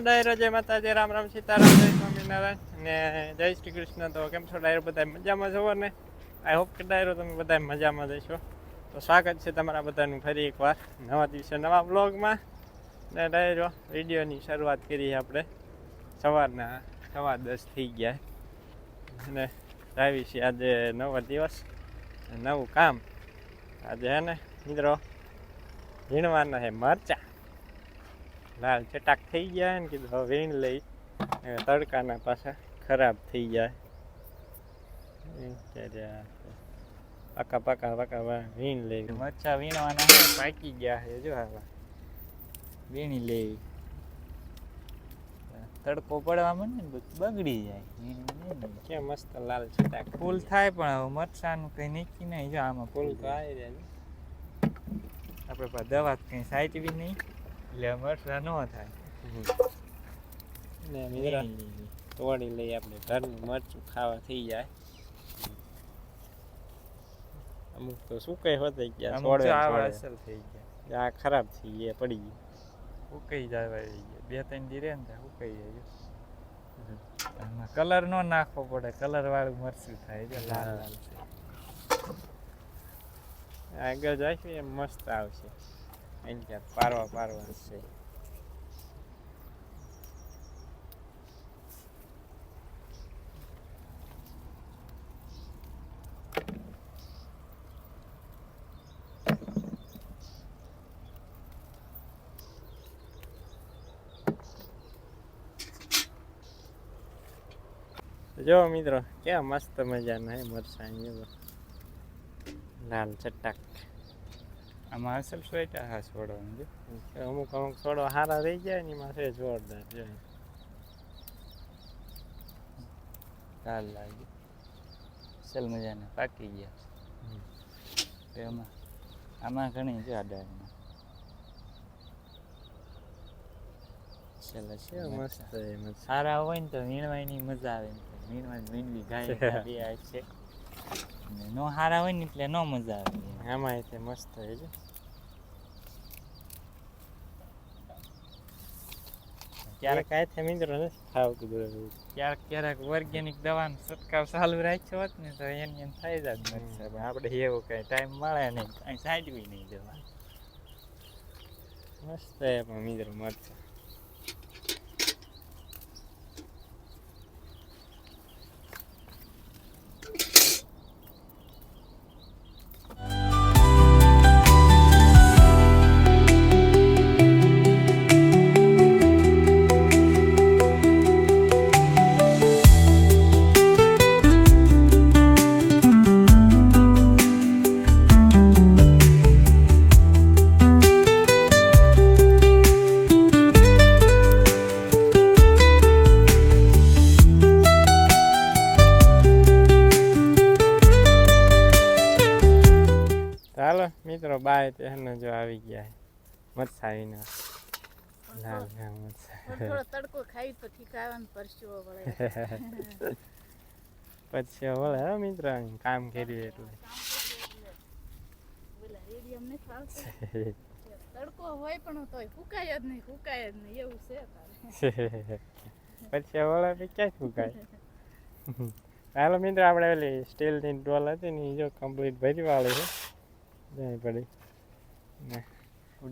ડાયરો, જય માતાજી, રામ રામ સીતારામ, જય સ્વામિનારાયણ. ને જય શ્રી કૃષ્ણ. તો કેમ છો ડાયરો બધા મજામાં છો ને આઈ હોપ કે ડાયરો તમે બધા મજામાં જશો તો સ્વાગત છે તમારા બધાનું ફરી એકવાર નવા દિવસે નવા બ્લોગમાં ને ડાયરો, વિડીયોની શરૂઆત કરી આપણે. સવારના સવા દસ થઈ ગયા. અને આવી છે આજે નવો દિવસ, નવું કામ. આજે હે ને, મિત્રો, ઝીણવાના છે મરચા. લાલ ચટાક થઈ ગયા ને કીધું હવે વીણ લઈ. તડકાના પાછા ખરાબ થઈ જાય. પાકા પાકા પાકા વીણ લઈ મચ્છા વીણવાના પાકી ગયા છે જો હવે વીણી લેવી તડકો પડવા મને ને બગડી જાય. કે મસ્ત લાલ ચટાક. ફૂલ થાય પણ હવે મરચાનું કઈ નીકળી નહીં. જો આમાં ફૂલ તો આવી જાય. આપણે દવા કઈ સાચવી નહીં. એટલે મરચા ન થાય. ને મિત્રો તોડી લઈ આપણે ઘરનું મરચું ખાવા થઈ જાય. અમુક તો સુકાઈ હોતે ગયા છોડે થઈ ગયા. આ ખરાબ થઈ ગયા પડી ગઈ ઉકાઈ જાય બે ત્રણ દી રે ને ઉકાઈ જાય કલર નો નાખવો પડે કલર વાળું મરચું થાય છે લાલ લાલ આગળ જાય એમ મસ્ત આવશે. અહીં ક્યાં પારવા પારવા છે જો મિત્રો, ક્યાં મસ્ત મજાના હે મરસાં જો લાલ ચટાક. આમાં અસલ સ્વેટર હા છોડવાનું જો અમુક અમુક છોડો સારા રહી જાય ને એમાં છે જોરદાર જો. ચાલ લાગે. ચાલ મજાને પાકી ગયા. એમાં આમાં ઘણી છે આડામાં. ચાલે છે મસ્ત. સારા હોય ને તો વીણવાની મજા આવે ને વીણવા ગાય છે. નો. સારા હોય ને એટલે નો મજા આવે. આમાં તે મસ્ત છે. જો ક્યારેક કાંઈ છે મિત્રો નથી ખાવતું બધું. ક્યારેક ક્યારેક ઓર્ગેનિક દવાનો છંટકાવ ચાલુ રાખ્યો હોત ને તો એની એમ થઈ મરચાં. પણ આપણે એવો કઈ ટાઈમ મળે નહીં. કાંઈ સાચવી નહીં દવા મસ્ત છે પણ મિત્રો મરચાં મિત્રો બાય તેને જો આવી ગયા મરચાં આવીને ના થોડો થોડો તડકો ખાઈ તો ઠીકાવાનું પરસ્યો વળે. પછી વળે હો મિત્ર કામ કર્યું એટલે. તડકો હોય પણ તોય ફૂકાય જ નહીં ફૂકાય જ નહીં એવું છે પછી વળે તો ક્યાંય ફૂકાય? હાલો મિત્ર આપણે ઓલી સ્ટીલની ડોલ હતી ને એ જો કમ્પ્લીટ ભરી વાળી છે. જાય પડી.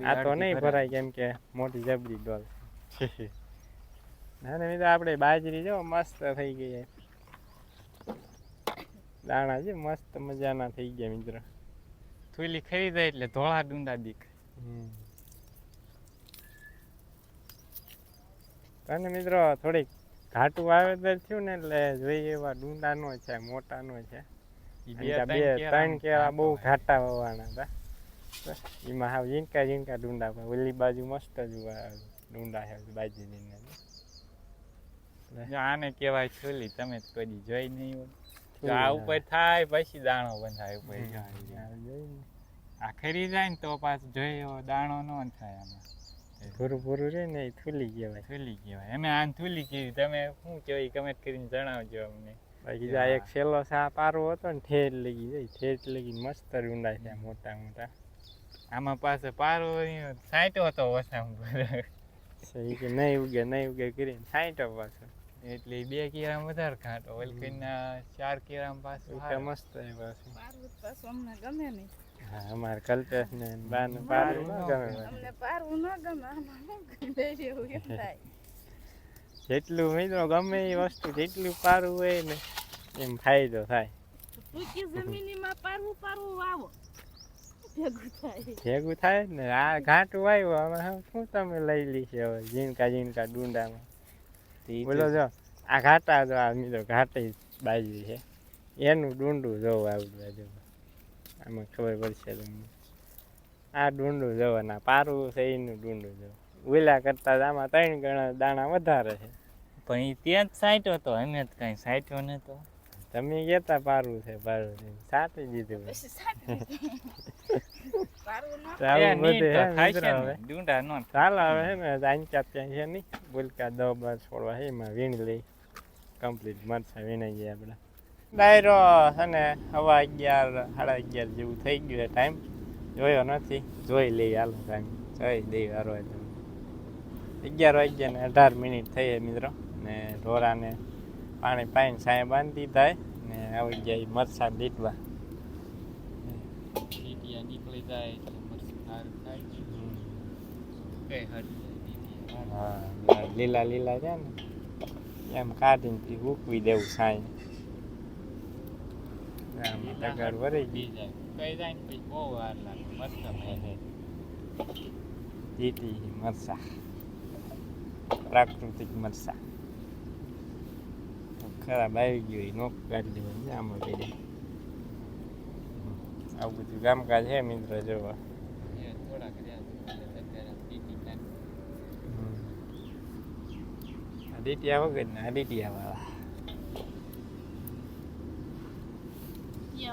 આ તો નહીં ભરાય કેમ કે મોટી જબરી ડોલ. ના ને મિત્રો આપણે બાજરી જો મસ્ત થઈ ગઈ દાણા છે મસ્ત મજાના થઈ ગયા મિત્ર. થૂલી ખરીદાય એટલે ધોળા ડુંડા દીક. અને મિત્રો થોડીક ઘાટું વાવેતર થયું ને એટલે જોઈએ એવા ડુંડા નો છે મોટા નો છે. અને બે ત્રણ કેળા બહુ ઘાટા વાવવાના હતા એમાં હાવ ઝીણકા ઝીણકા ડુંડા પણ ઓલી બાજુ મસ્ત જ ડુંડા છે બાજરીના જો આને કહેવાય છોલી તમે તો કોઈ જોઈ નહીં હોય આ ઉપર થાય પછી દાણો બંધાય ઉપર આખરી આ જોઈ ખરી જાય ને તો પાછું જોઈએ દાણો ન થાય આમાં ભૂરું ભૂરું રે ને એ થૂલી કહેવાય. થૂલી કહેવાય. અમે આને થૂલી કીધી તમે શું કહેવાય કમેન્ટ કરીને જણાવજો અમને. બાકી આ એક છેલ્લો સા પારો હતો ને ઠેર લગી જાય ઠેર લગી મસ્ત ઊંડા છે મોટા મોટા. આમાં પાસે પારો સાઈટો હતો ઓછા છે કે નહીં ઉગે નહીં ઉગે કરીને સાઈઠો પાછો. એટલે બે કેરામ વધારે ઘાટો ઓલકીના ચાર કેરામ પાછું. મસ્ત પાછું. પાછું અમને ગમે નહીં. અમારે કલ્પેશ ને બાને પાડું ન ગમે અમને પારવું ન ગમે એવું એમ થાય. જેટલું મિત્રો ગમે એ વસ્તુ જેટલું પારું હોય ને એમ ફાયદો થાય. ટૂંકી જમીનમાં પારવું પારવું વાવો ભેગું થાય. ને આ ઘાટું આવ્યું આમાં હવે શું તમે લઈ લીશે હવે ઝીણકા ઝીણકા ડુંડામાં? બોલો જો આ ઘાટા જો આ મિત્રો ઘાટી બાજુ છે. એનું ડુંડું જોવું આવડું બાજુ આમાં ખબર પડશે તમને. આ ડુંડું જવાના પારું છે એનું ડુંડું જવું. ઓલા કરતા આમાં ત્રણ ગણા દાણા વધારે છે. પણ એ ત્યાં જ સાઈટો તો અમે જ કાંઈ સાઈટો ને તો તમે કહેતા પારું છે પારું છે. સાટી દીધું ચાલો હવે ને આંચા ત્યાં છે નહીં બોલકા દો બાર છોડવા છે એમાં વીણ લઈ. કમ્પ્લીટ મરચા વીણાઈ ગયા આપણે ડાયરો છે ને હવા અગિયાર સાડા અગિયાર જેવું થઈ ગયું છે ટાઈમ જોયો નથી. જોઈ લઈ હાલો ટાઈમ જોઈ દઈ હારો અગિયાર વાગ્યા ને અઢાર મિનિટ થઈ મિત્રો. ને ઢોરાને પાણી પાઈને સાંય બાંધી દીધા ને આવી ગયા મરસાદ દીટવા નીકળી જાય લીલા લીલા છે ને. એમ કાઢીને ઉકવી દેવું સાંય. તગાર ભરી ગઈ. બી જાય. કઈ જાય ને પછી બહુ વાર લાગે. મસ્ત જીતી મરસા પ્રાકૃતિક મરસા ખરાબ આવી ગયું નોક કાઢી દેવાનું આમાં દે આવું બધું કામકાજ છે મિત્ર જોવા. ડીટિયા વગર ને ડીટિયા વાળા.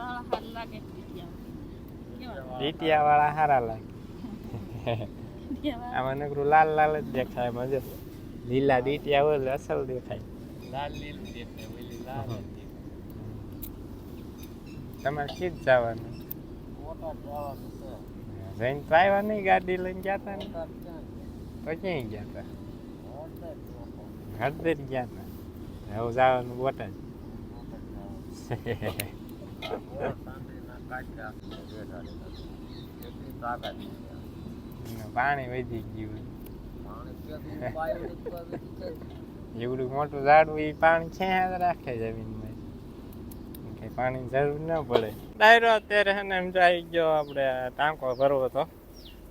વાળા હાલ લાગે. ડીટિયા વાળા સારા લાગે આમાં નકરું લાલ લાલ જ દેખાય એમાં જો. લીલા ડીટિયા હોય એટલે અસલ દેખાય. લાલ લીલ દેખાય ઓલી લાલ. તમારે કીધ જવાનું? જઈને તો આવ્યા નહીં ગાડી લઈને ગયા હતા ને તો ક્યાંય ગયા હતા હળદર ગયા હતા હવે જવાનું બોટાદ. પાણી વધી ગયું. એવડું મોટું ઝાડવું એ પાણી છે રાખે જમીનમાં કે પાણી જરૂર ન પડે. ડાયરો અત્યારે છે ને એમ આવી ગયો આપણે ટાંકો ભરવો હતો.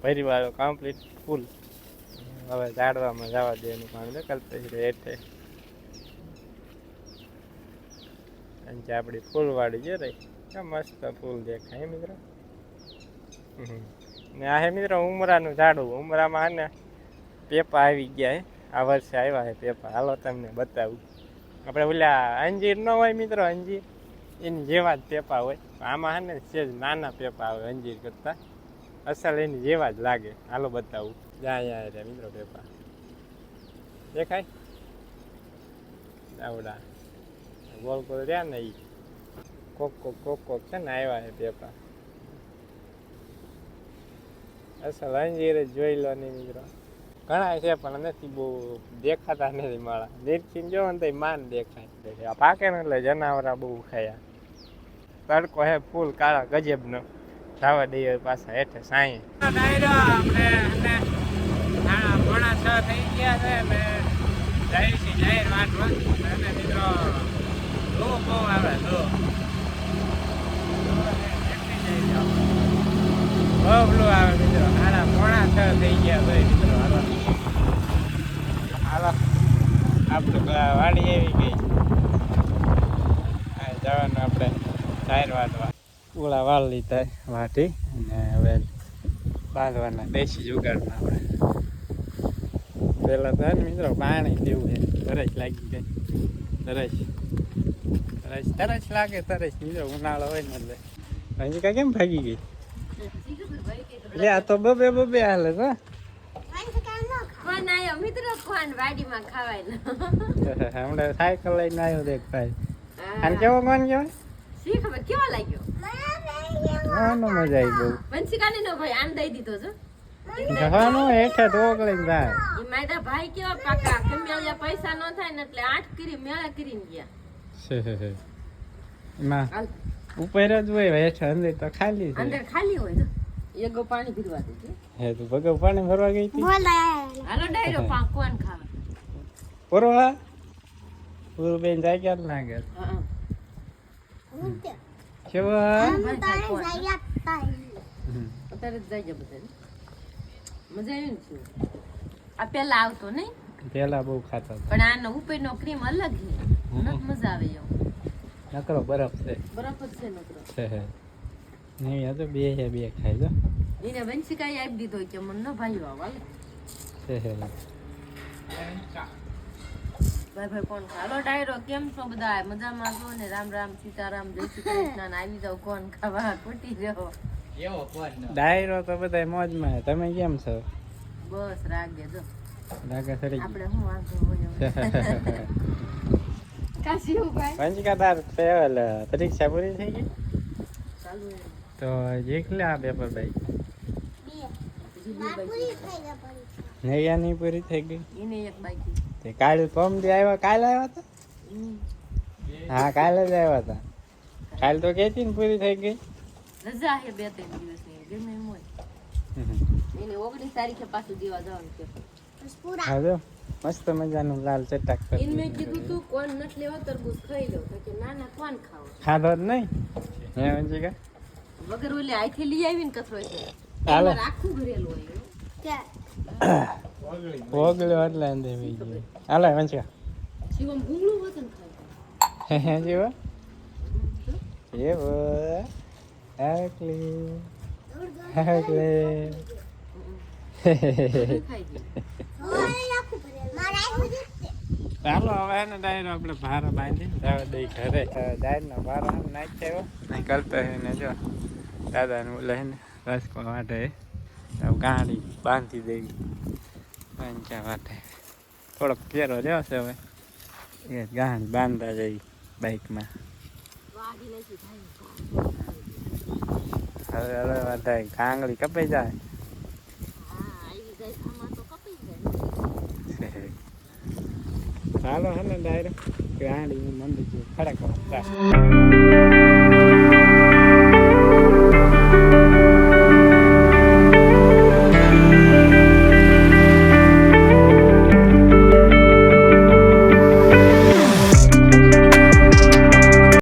ભરી વાળો કમ્પ્લીટ ફૂલ હવે ઝાડવામાં જવા દેવાનું પાણી નીકળતું છે હેઠે અને જે આપણી ફૂલવાળી છે રહી મસ્ત ફૂલ દેખાય મિત્ર. ને આ હે મિત્રો ઉમરાનું ઝાડું. ઉમરામાં હે ને પેપા આવી ગયા હે. આ વર્ષે આવ્યા છે પેપા. હાલો તમને બતાવું. આપણે ઓલા અંજીર ન હોય મિત્રો, અંજીર. એની જેવા જ પેપા હોય. આમાં હે ને સેજ નાના પેપા આવે અંજીર કરતા, અસલ એની જેવા જ લાગે. હાલો બતાવું. જ્યાં અહીંયા મિત્રો પેપા. દેખાય? આવડા ગોલ ગોલ રહ્યા ને ઈ કોક કોક કોક કોક છે ને આવ્યા છે પેપર. અસલ અંજીર જોઈ લો ને મિત્રો. ઘણા છે પણ નથી બહુ દેખાતા નથી માળા. નીરખીને જોવો ને તો માન દેખાય. પાકે ને એટલે જનાવરા બહુ ખાયા. તડકો હે ફૂલ કાળા ગજબનો. ધાવા દઈએ પાછા હેઠે સાંઈ. આપણે પોણા છ થઈ ગયા છે ને. જઈ છે જાહેર વાટવા અને મિત્રો લો બહુ આવે લો બબલું આવે મિત્રો હાડા પોણા છ થઈ ગયા ભાઈ મિત્રો હાલો હાલો આપણું વાડી આવી ગઈ જવાનું આપણે જાહેર વાટવા વાળ લીધા વાટી અને હવે બાંધવાના દેશી જુગાડમાં આપણે પેલા તો મિત્રો, પાણી પીવું છે. તરસ લાગી ગઈ. તરસ તરસ લાગે તરસ મિત્રો ઉનાળો હોય ને એટલે. અંજિકા કેમ ભાગી ગઈ? લે, આ તો બબે બબે હાલે તો હમણાં સાયકલ લઈને આવ્યો દેખ ભાઈ. અને કેવો કેવો લાગ્યો ના મજા આવી બહુ વંશિકાને નો ભાઈ દઈ દીધો છો ભાઈ કેવા પાકા કે મેળ્યા પૈસા ન થાય ને એટલે આઠ કરી મેળા કરીને ગયા. હાલ. ઉપર જ હોય હેઠ અંદર તો ખાલી છે. અંદર ખાલી હોય તો. એક ગો પાણી પીરવા દેજે હે તું ભગવ પાણી ભરવા ગઈ હતી? હાલો ડાયરો પા ખાવા. પૂરો હા પૂરું બેન જાય હા કેવો? ભાઈ ખાય કોણ અત્યારે જ જાય બધા મજા આવી ને આ પેલા આવતો નહીં? પેલા બહુ ખાતા પણ આનો ઉપરનો ક્રીમ અલગ છે. મજા આવે એવું નકરો બરફ છે. છે નકરો. છે હે નહીં આ તો બે હે બે ખાઈ જો એને વંશિકાએ આપી દીધો કે મને ન ભાઈ વાલ. છે હે ભાઈ ભાઈ કોણ હાલો ડાયરો કેમ છો બધા? મજામાં છો ને? રામ રામ સીતારામ જય શ્રી કૃષ્ણ. આવી જાવ કોણ ખાવા ખોટી જાવ ડાયરો તો બધા મોજમાં તમે કેમ છો? બસ રાગે જો. રાગે સરી આપણે શું વાંધો હોય પંચકા તાર પેલ પરીક્ષા પૂરી થઈ ગઈ. તો એકલે આ પેપર ભાઈ. નૈયાની પૂરી થઈ ગઈ? એને એક બાકી. તે કાલ દી આવ્યા કાલ આવ્યા હતા? હા કાલે જ આવ્યા હતા. કાલ તો કેતી ને પૂરી થઈ ગઈ. રજા છે બે ત્રણ દિવસની ગમે એમ હોય. એને ઓગણીસ તારીખે પાછું દેવા જવાનું છે. હા જો. મસ્ત મજાનું લાલ ચટાક કરી ઇન મે કીધું તું કોણ નટ લેવા તરબૂચ ખાઈ લો. તો કે ના ના કોણ ખાવ? ખાધો જ નહીં? હે કા? વગર ઓલે આઈથી લઈ આવીને કથરો છે. હાલો. રાખું ભરેલું હોય ઓગળ્યો એટલે અંદર વહી ગયો. હાલો વંશિકા શિવમ ગુંગળું વતન ખાય. હે જેવો? એવો આકલી આકલી બધું ખાઈ ગયું. ચાલો હવે ડાયરો આપણે ભારો બાંધી જવા દઈ ઘરે. ડાયરનો ભારો નાખ્યો. નહીં કરતો હે ને જો, દાદાને લઈને રસકો તો ગાડી બાંધી દેવી પંચા માટે થોડોક ફેરો રહ્યો છે હવે. એ ગાડી બાંધતા જઈ બાઇકમાં હવે હવે વધારે કાંગળી કપાઈ જાય. ચાલો હે ને ડાયરો ગાડી મંડી ખડક